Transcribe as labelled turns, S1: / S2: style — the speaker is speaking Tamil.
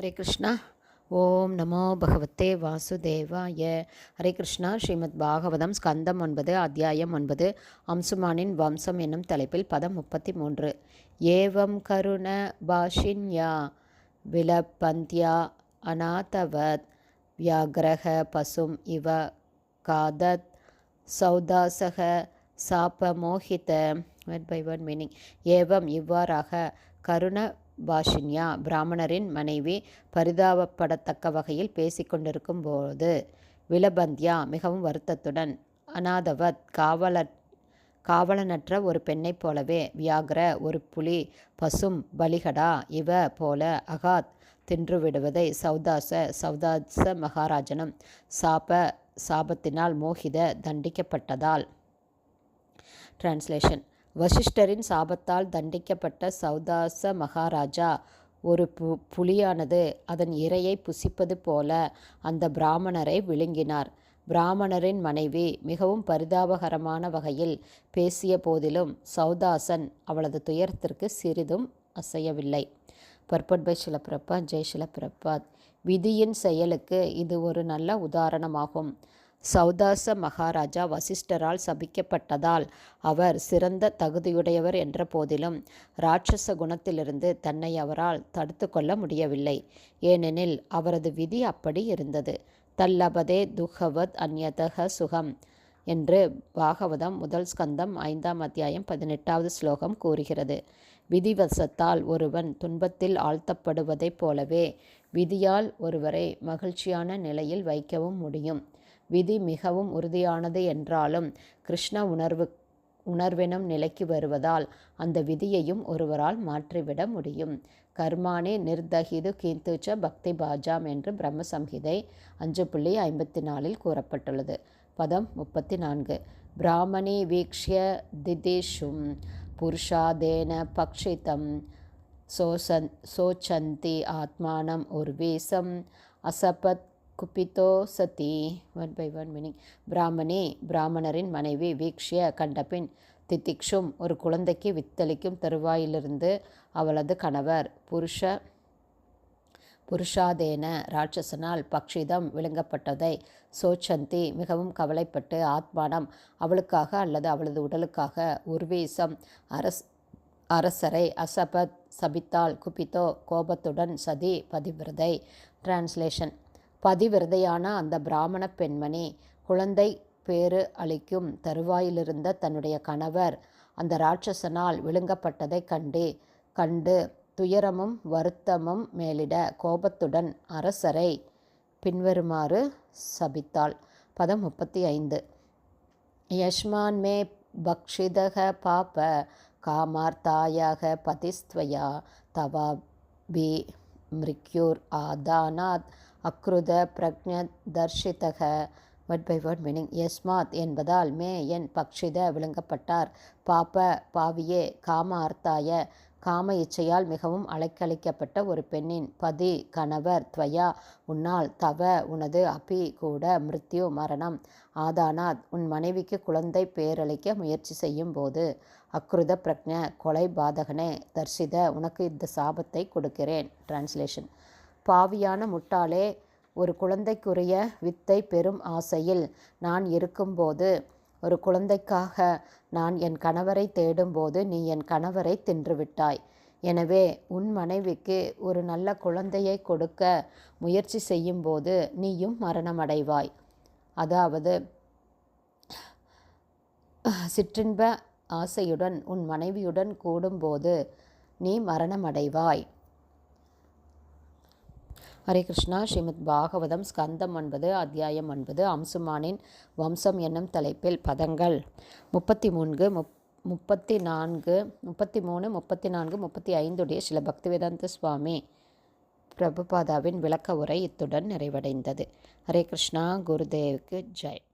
S1: ஹரே கிருஷ்ணா. ஓம் நமோ பகவத்தே வாசுதேவாய. ஹரே கிருஷ்ணா ஸ்ரீமத் பாகவதம் ஸ்கந்தம் ஒன்பது அத்தியாயம் ஒன்பது அம்சுமானின் வம்சம் என்னும் தலைப்பில் பதம் முப்பத்தி மூன்று ஏவம் கருண பாஷின்யா விலப்பந்தியா அநாதவத் வியாகிரக பசும் இவ காதத் சௌதாசக சாபமோகித வேர்ட் பை வேர்ட் மீனிங் ஏவம் இவ்வாறாக கருண பாஷின்யா பிராமணரின் மனைவி பரிதாபப்படத்தக்க வகையில் பேசிக்கொண்டிருக்கும் போது விலபந்தியா மிகவும் வருத்தத்துடன் அநாதவத் காவல காவலனற்ற ஒரு பெண்ணைப் போலவே வியாகர ஒரு புலி பசும் பலிகடா இவ போல அகாத் தின்றுவிடுவதை சௌதாச சௌதாச மகாராஜனும் சாப சாபத்தினால் மோகித தண்டிக்கப்பட்டதால். டிரான்ஸ்லேஷன் வசிஷ்டரின் சாபத்தால் தண்டிக்கப்பட்ட சௌதாச மகாராஜா. ஒரு பு புலியானது அதன் இரையை புசிப்பது போல அந்த பிராமணரை விழுங்கினார். பிராமணரின் மனைவி மிகவும் பரிதாபகரமான வகையில் பேசிய போதிலும் சௌதாசன் அவளது துயரத்திற்கு சிறிதும் அசையவில்லை. பர்பட் பை சிலப்பிரபாத் ஜெய் சிலப்பிரபாத் விதியின் செயலுக்கு இது ஒரு நல்ல உதாரணமாகும். சௌதாச மகாராஜா வசிஷ்டரால் சபிக்கப்பட்டதால் அவர் சிறந்த தகுதியுடையவர் என்ற போதிலும் இராட்சச குணத்திலிருந்து தன்னை அவரால் தடுத்து கொள்ள முடியவில்லை. ஏனெனில் அவரது விதி அப்படி இருந்தது. தல்லபதே துஹவத் அந்யதக சுகம் என்று பாகவதம் முதல் ஸ்கந்தம் ஐந்தாம் அத்தியாயம் பதினெட்டாவது ஸ்லோகம் கூறுகிறது. விதிவசத்தால் ஒருவன் துன்பத்தில் ஆழ்த்தப்படுவதைப் போலவே விதியால் ஒருவரை மகிழ்ச்சியான நிலையில் வைக்கவும் முடியும். விதி மிகவும் உறுதியானது என்றாலும் கிருஷ்ண உணர்வு உணர்வெனும் நிலைக்கு வருவதால் அந்த விதியையும் ஒருவரால் மாற்றிவிட முடியும். கர்மானே நிர்தகிது கீந்துச்ச பக்தி பாஜாம் என்று பிரம்மசம்ஹிதை அஞ்சு புள்ளி ஐம்பத்தி நாலில் கூறப்பட்டுள்ளது. பதம் முப்பத்தி நான்கு பிராமணி வீக்ஷிய திதிஷும் புருஷாதேன பக்ஷிதம் சோசன் சோச்சந்தி ஆத்மானம் உர்வீசம் அசபத் குப்பித்தோ சதி ஒன் பை ஒன் மீனிங் பிராமணி பிராமணரின் மனைவி வீக்ஷிய கண்டபின். திதிக்ஷும் ஒரு குழந்தைக்கு வித்தளிக்கும் தருவாயிலிருந்து அவளது கணவர். புருஷ புருஷாதேன ராட்சசனால் பக்ஷிதம் விழுங்கப்பட்டதை சோச்சந்தி மிகவும் கவலைப்பட்டு ஆத்மானம் அவளுக்காக அல்லது அவளது உடலுக்காக உர்வீசம் அரஸ் அரசரை அசபத் சபித்தால் குபித்தோ கோபத்துடன் சதி பதிவிரதை டிரான்ஸ்லேஷன் பதிவிரதையான அந்த பிராமண பெண்மணி குழந்தை பேறு அளிக்கும் தருவாயிலிருந்த தன்னுடைய கணவர் அந்த ராட்சசனால் விழுங்கப்பட்டதை கண்டு கண்டு துயரமும் வருத்தமும் மேலிட கோபத்துடன் அரசரை பின்வருமாறு சபித்தாள். பதம் முப்பத்தி ஐந்து யஷ்மான் மே பக்ஷிதக பாப காமார்த்தாயாக பதிஸ்துவயா தவா பி மிருக்யூர் ஆதானாத் அக்ருத பிரக்ஞ தர்ஷிதக வட் பை வட் மீனிங் யஸ்மாத் என்பதால் மே என் பக்ஷித விளங்கப்பட்டார் பாப்ப பாவியே காம அர்த்தாய. காம இச்சையால் மிகவும் அலைக்கழிக்கப்பட்ட ஒரு பெண்ணின் பதி கணவர் துவயா உன்னால் தவ உனது அபி கூட மிருத்யு மரணம். ஆதானாத் உன் மனைவிக்கு குழந்தை பேரளிக்க முயற்சி செய்யும் போது அக்ருத பிரக்ஞ கொலை பாதகனே தர்ஷித உனக்கு இந்த சாபத்தை கொடுக்கிறேன். டிரான்ஸ்லேஷன் பாவியான முட்டாளே ஒரு குழந்தைக்குரிய வித்தை பெரும் ஆசையில் நான் இருக்கும்போது ஒரு குழந்தைக்காக நான் என் கணவரை தேடும்போது நீ என் கணவரை தின்றுவிட்டாய். எனவே உன் மனைவிக்கு ஒரு நல்ல குழந்தையை கொடுக்க முயற்சி செய்யும்போது நீயும் மரணமடைவாய். அதாவது சிற்றின்ப ஆசையுடன் உன் மனைவியுடன் கூடும்போது நீ மரணமடைவாய். ஹரே கிருஷ்ணா. ஸ்ரீமத் பாகவதம் ஸ்கந்தம் ஒன்பது அத்தியாயம் ஒன்பது அம்சுமானின் வம்சம் என்னும் தலைப்பில் பதங்கள். முப்பத்தி மூன்று முப் முப்பத்தி நான்கு முப்பத்தி மூணு முப்பத்தி நான்கு முப்பத்தி ஐந்துடைய சில பக்திவேதாந்த சுவாமி பிரபுபாதாவின் விளக்க உரை இத்துடன் நிறைவடைந்தது. ஹரே கிருஷ்ணா. குருதேவுக்கு ஜெய்.